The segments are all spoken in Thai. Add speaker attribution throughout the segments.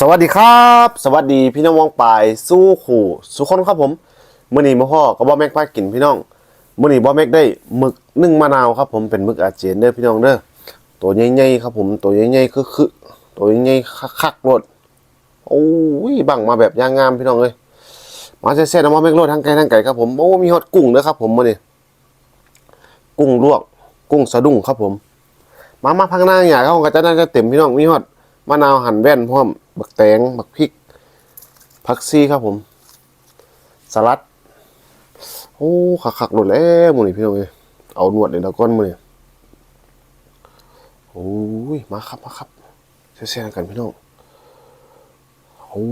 Speaker 1: สวัสดีครับ สวัสดีพี่น้องวองปายสู้ขู่สุขคนครับผมมื้อนี้มาพ่อก็บ่แม็กพากินพี่น้องมื้อนี้บ่แม็กได้หมึกนึ่งมะนาวครับผมเป็นหมึกอาเจียนเด้อพี่น้องเด้อตัวใหญ่ๆครับผมตัวใหญ่ๆคือคือตัวใหญ่ๆคักๆโลดโอ้ยบังมาแบบย่างงามพี่น้องเอ้ยมาแซ่ๆนะบ่แม็กโลดทั้งไก่ทั้งไก่ครับผมโอ้มีฮอดกุ้งเด้อครับผมมื้อนี้กุ้งลวกกุ้งสะดุ้งครับผม มามาพังหน้าอย่างเขาก็จะน่าจะเต็มพี่น้องมีฮอด มะนาวหั่นแว่นพร้อม บักแตง บักพริกผักซีครับผม สลัด โอ้คักๆหลุดแล้วมือนี้พี่น้องเอ้ยเอาหนวดเลยแล้วก้อนมือนี้โอ้ย มาครับมาครับแซ่ๆกันพี่น้องโอ้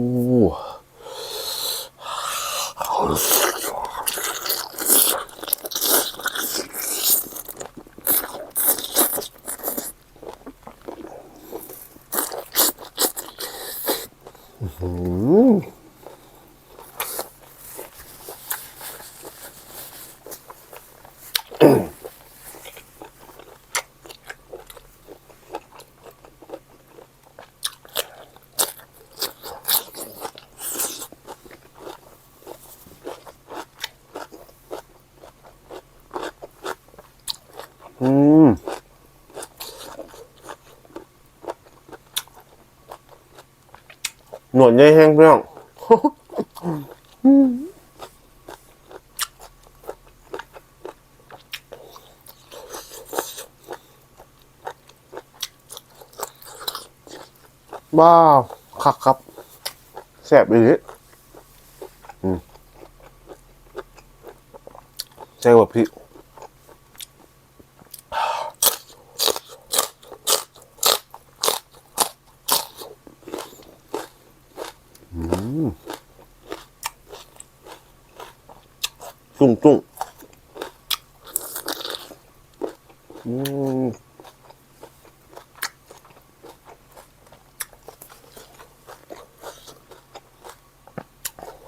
Speaker 1: หนวดใหญ่แห้งพี่น้องว้าวคักครับแซ่บอีหลีอืมใช่ว่าพี่จุ้งุ้งอืม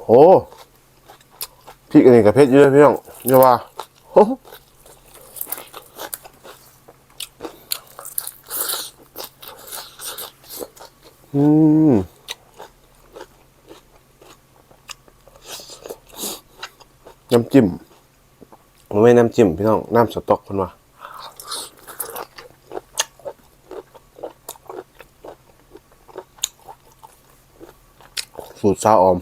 Speaker 1: โอ้พริกอันนี้กับเพชรเยอะพี่น้องเยอะว่าโอ้อืมน้ำจิ้ม ไม่น้ำจิ้มพี่น้อง น้ำสต๊อกคนว่าสูตรซาออม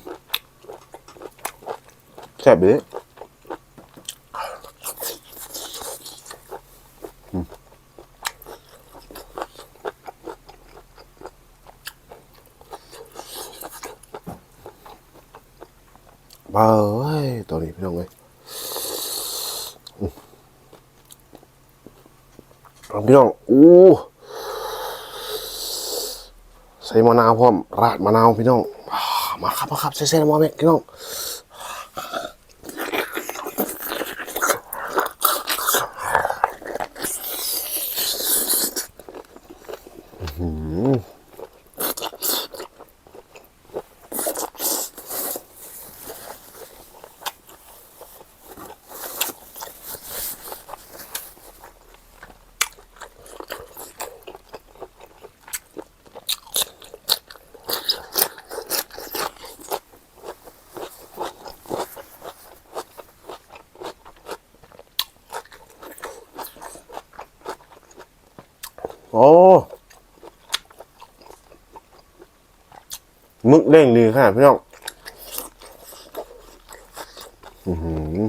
Speaker 1: แซ่บดีอืมบ้าเอ้ยตัวนี้พี่น้องเอ้ย พี่น้องอู้ใส่มะนาวพร้อมราดมะนาวพี่น้องมาครับมาครับใส่เส่มาเมกพี่น้อง โอ้มึกเด้งดีขนาดพี่น้องอือหือ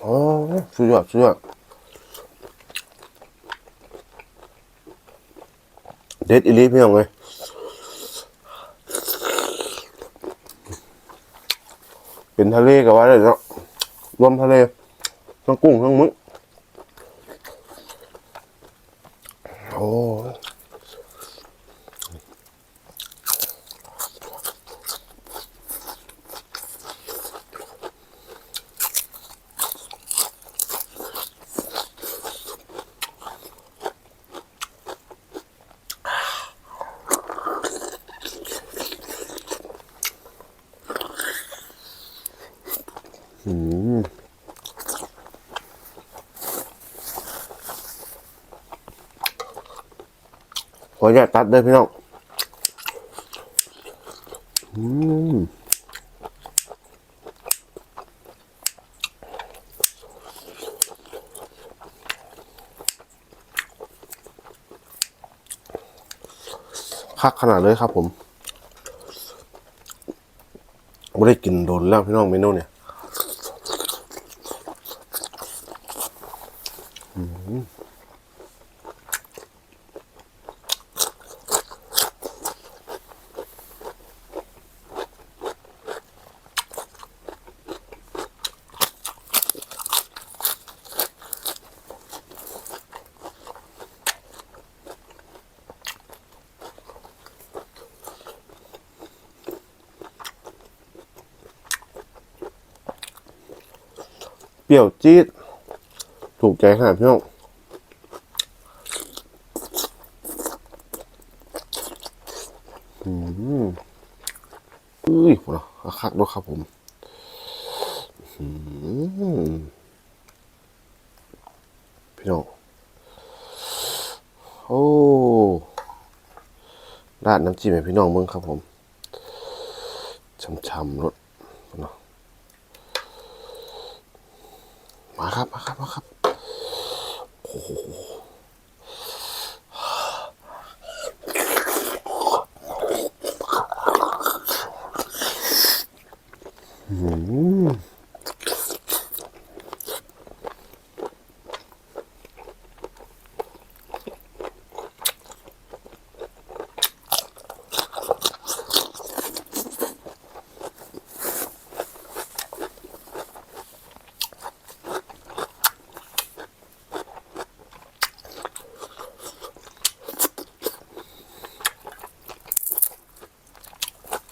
Speaker 1: โอ้สุดยอดสุดยอดเด็ดอีลีพี่น้องเลยเป็นทะเลกับว่าเลยเนาะรวมทะเล ทั้งกุ้งทั้งมึกโอ้ยอื ขออนุญาตตัดเด้อพี่น้องอืมคักขนาดเลยครับผมไม่ได้กินโดนแล้วพี่น้องเมนูเนี่ยเปรี้ยวจี๊ด ถูกใจขนาดพี่น้องอืมอุ้ยหัวเราะคักด้วยครับผมอืมพี่น้อง โอ้ราดน้ำจิ้มให้พี่น้องมืองครับผมช่ำๆรสเนาะ มาครับมาครับมาครับโอ้โหอืม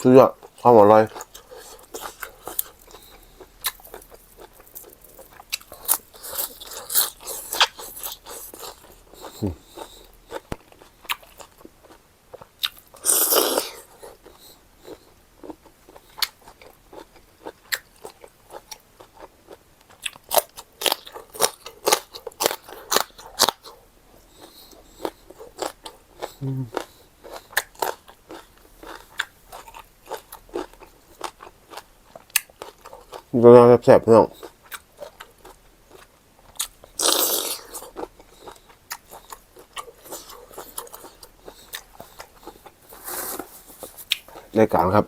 Speaker 1: สุดยอดความอร่อย ดูน่าแสบๆพี่น้องรายการครับ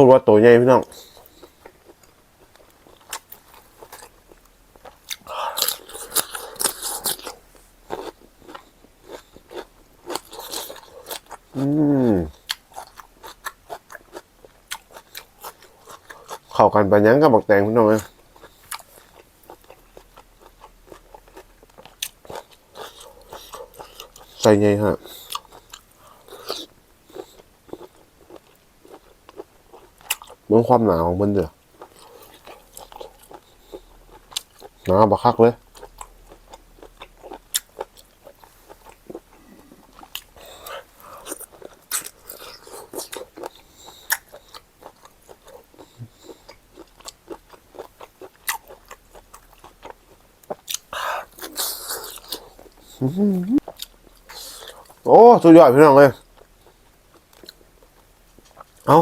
Speaker 1: พูดว่าตัวใหญ่พี่น้องอืมเข้ากันไปยังกับบักแตงพี่น้องเลยใส่ไงฮะ เมื่อความหนาวของมันเด้อหนาวบักคักเลยโอ้สุดยอดพี่น้องเลย เอา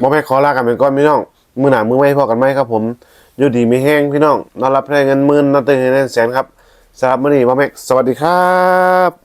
Speaker 1: บอแม่ขอลากันเป็นก้อนพี่น้อง มือหนามือไม่พอกันไหมครับผมอยู่ดีมีแห้งพี่น้องนอนรับได้เงินหมื่นนอนตื่นเงินแสนครับสำหรับมื้อนี้บอแม่สวัสดีครับ